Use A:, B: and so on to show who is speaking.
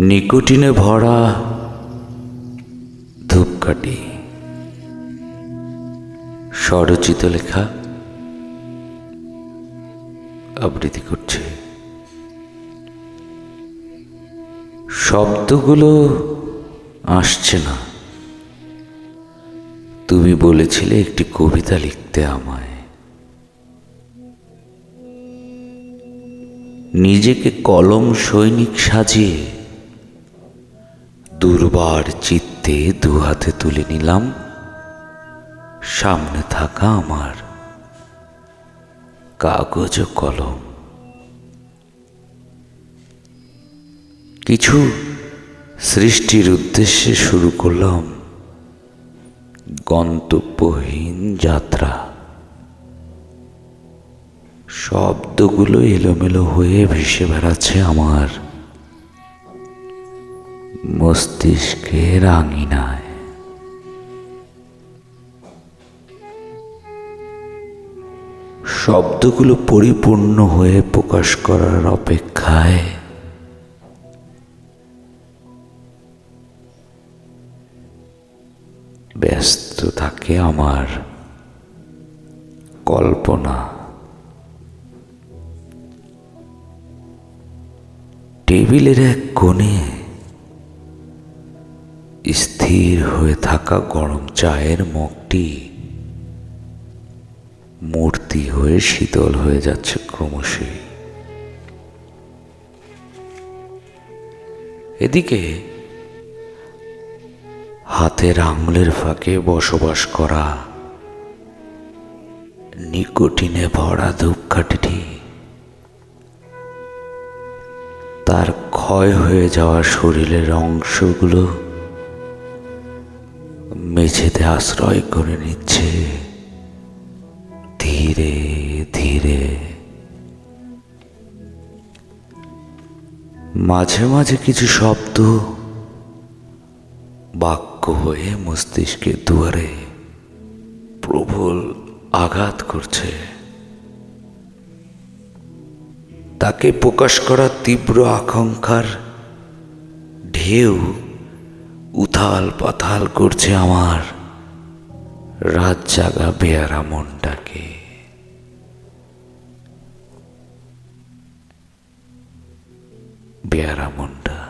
A: নিকোটিনে ভরা ধূপকাঠি। স্বরচিত লেখা আবৃত্তি করছে। শব্দগুলো আসছে না। তুমি বলেছিলে একটি কবিতা লিখতে আমায়। নিজেকে কলম সৈনিক সাজিয়ে দুর্বার চিত্তে দু হাতে তুলে নিলাম। সামনে থাকা আমার কাগজ কলম। কিছু সৃষ্টির উদ্দেশ্যে শুরু করলাম। গন্তব্যহীন যাত্রা। শব্দগুলো এলোমেলো হয়ে ভেসে বেড়াচ্ছে আমার। মস্তিষ্কের আঙিনায়। শব্দগুলো পরিপূর্ণ হয়ে প্রকাশ করার অপেক্ষায়। ব্যস্ত থাকে আমার কল্পনা। টেবিলের এক কোণে স্থির হয়ে থাকা গরম চায়ের মগটি মূর্তি হয়ে শীতল হয়ে যাচ্ছে ক্রমশই। এদিকে হাতের আঙুলের ফাঁকে বসবাস করা নিকোটিনে ভরা ধূপকাঠিটি ক্ষয় হয়ে যাওয়া শরীরের অংশগুলো মেঝেতে আশ্রয় করে নিচ্ছে। ধীরে ধীরে। মাঝে মাঝে কিছু শব্দ বাক্য হয়ে মস্তিষ্কের দুয়ারে প্রবল আঘাত করছে। তাকে প্রকাশ করা তীব্র আকাঙ্ক্ষার ঢেউ উথাল পাথাল করছে আমার রাত জাগা বেয়ারা মনটাকে। বেয়ারা মন